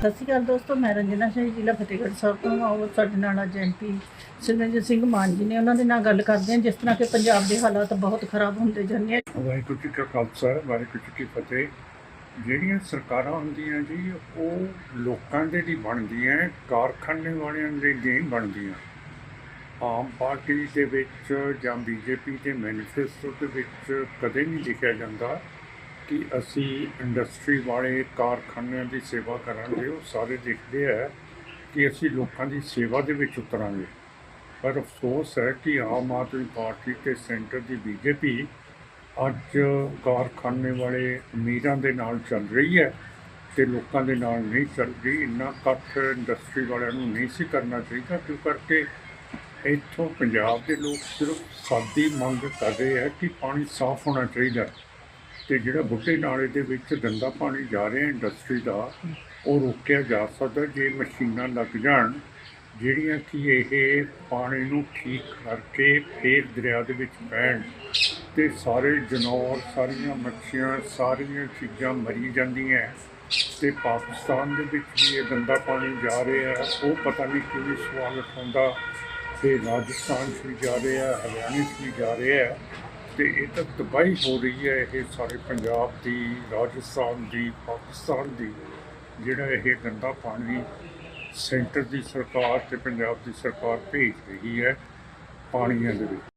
ਸਤਿ ਸ਼੍ਰੀ ਅਕਾਲ ਦੋਸਤੋ, ਮੈਂ ਰੰਜਨਾ ਸ਼ਾਹੀ, ਜ਼ਿਲ੍ਹਾ ਫਤਿਹਗੜ੍ਹ ਸਾਹਿਬ ਤੋਂ ਆਓ ਸਾਡੇ ਨਾਲ ਅੱਜ ਐਮਪੀ ਸਿਮਰਨਜੀਤ ਸਿੰਘ ਮਾਨ ਜੀ ਨੇ ਉਹਨਾਂ ਦੇ ਨਾਲ ਗੱਲ ਕਰਦੇ ਹਾਂ, ਜਿਸ ਤਰ੍ਹਾਂ ਕਿ ਪੰਜਾਬ ਦੇ ਹਾਲਾਤ ਬਹੁਤ ਖਰਾਬ ਹੁੰਦੇ ਜਾਂਦੇ ਆ ਵਾਹਿਗੁਰੂ ਜੀ ਕਾ ਖਾਲਸਾ, ਵਾਹਿਗੁਰੂ ਜੀ ਕੀ ਫਤਿਹ। ਜਿਹੜੀਆਂ ਸਰਕਾਰਾਂ ਹੁੰਦੀਆਂ ਜੀ, ਉਹ ਲੋਕਾਂ ਦੇ ਲਈ ਬਣਦੀਆਂ, ਕਾਰਖਾਨੇ ਵਾਲਿਆਂ ਦੇ ਲਈ ਨਹੀਂ ਬਣਦੀਆਂ। ਆਮ ਪਾਰਟੀ ਦੇ ਵਿੱਚ ਜਾਂ ਬੀਜੇਪੀ ਦੇ ਮੈਨੀਫੈਸਟੋ ਦੇ ਵਿੱਚ ਕਦੇ ਨਹੀਂ ਲਿਖਿਆ ਜਾਂਦਾ। ਕਿ ਅਸੀਂ ਇੰਡਸਟਰੀ ਵਾਲੇ ਕਾਰਖਾਨਿਆਂ ਦੀ ਸੇਵਾ ਕਰਾਂਗੇ, ਉਹ ਸਾਰੇ ਦੇਖਦੇ ਆ ਕਿ ਅਸੀਂ ਲੋਕਾਂ ਦੀ ਸੇਵਾ ਦੇ ਵਿੱਚ ਉਤਰਾਂਗੇ। ਪਰ ਅਫਸੋਸ ਹੈ ਕਿ ਆਮ ਆਦਮੀ ਪਾਰਟੀ ਤੇ ਸੈਂਟਰ ਦੀ ਬੀਜੇਪੀ ਅੱਜ ਕਾਰਖਾਨੇ ਵਾਲੇ ਅਮੀਰਾਂ ਦੇ ਨਾਲ ਚੱਲ ਰਹੀ ਹੈ ਤੇ ਲੋਕਾਂ ਦੇ ਨਾਲ ਨਹੀਂ ਚੱਲ ਰਹੀ। ਇੰਨਾ ਇਕੱਠ ਇੰਡਸਟਰੀ ਵਾਲਿਆਂ ਨੂੰ ਨਹੀਂ ਸੀ ਕਰਨਾ ਚਾਹੀਦਾ, ਕਿਉਂ ਕਰਕੇ ਇੱਥੋਂ ਪੰਜਾਬ ਦੇ ਲੋਕ ਸਿਰਫ ਸਾਦੀ ਮੰਗ ਕਰ ਰਹੇ ਹੈ ਕਿ ਪਾਣੀ ਸਾਫ਼ ਹੋਣਾ ਚਾਹੀਦਾ। ਤੇ ਜਿਹੜਾ ਬੁੱਢੇ ਨਾਲੇ ਦੇ ਵਿੱਚ ਗੰਦਾ ਪਾਣੀ ਜਾ ਰਿਹਾ ਇੰਡਸਟਰੀ ਦਾ, ਉਹ ਰੋਕਿਆ ਜਾ ਸਕਦਾ ਜੇ ਮਸ਼ੀਨਾਂ ਲੱਗ ਜਾਣ, ਜਿਹੜੀਆਂ ਕਿ ਇਹ ਪਾਣੀ ਨੂੰ ਠੀਕ ਕਰਕੇ ਫੇਰ ਦਰਿਆ ਦੇ ਵਿੱਚ ਪੈਣ। ਤੇ ਸਾਰੇ ਜਨੌਰ, ਸਾਰੀਆਂ ਮੱਛੀਆਂ, ਸਾਰੀਆਂ ਚੀਜ਼ਾਂ ਮਰੀ ਜਾਂਦੀਆਂ। ਤੇ ਪਾਕਿਸਤਾਨ ਦੇ ਵਿੱਚ ਵੀ ਇਹ ਗੰਦਾ ਪਾਣੀ ਜਾ ਰਿਹਾ, ਉਹ ਪਤਾ ਨਹੀਂ ਕਿਵੇਂ ਸਵਾਲ ਉਠਾਉਂਦਾ ਤੇ ਰਾਜਸਥਾਨ 'ਚ ਵੀ ਜਾ ਰਿਹਾ, ਹਰਿਆਣੇ 'ਚ ਵੀ ਜਾ ਰਿਹਾ। ਤੇ ਇਹ ਤਾਂ ਤਬਾਹੀ ਹੋ ਰਹੀ ਹੈ ਇਹ ਸਾਰੇ ਪੰਜਾਬ ਦੀ, ਰਾਜਸਥਾਨ ਦੀ, ਪਾਕਿਸਤਾਨ ਦੀ, ਜਿਹੜਾ ਇਹ ਗੰਦਾ ਪਾਣੀ ਸੈਂਟਰ ਦੀ ਸਰਕਾਰ ਤੇ ਪੰਜਾਬ ਦੀ ਸਰਕਾਰ ਭੇਜ ਰਹੀ ਹੈ ਪਾਣੀਆਂ ਦੇ ਵਿੱਚ।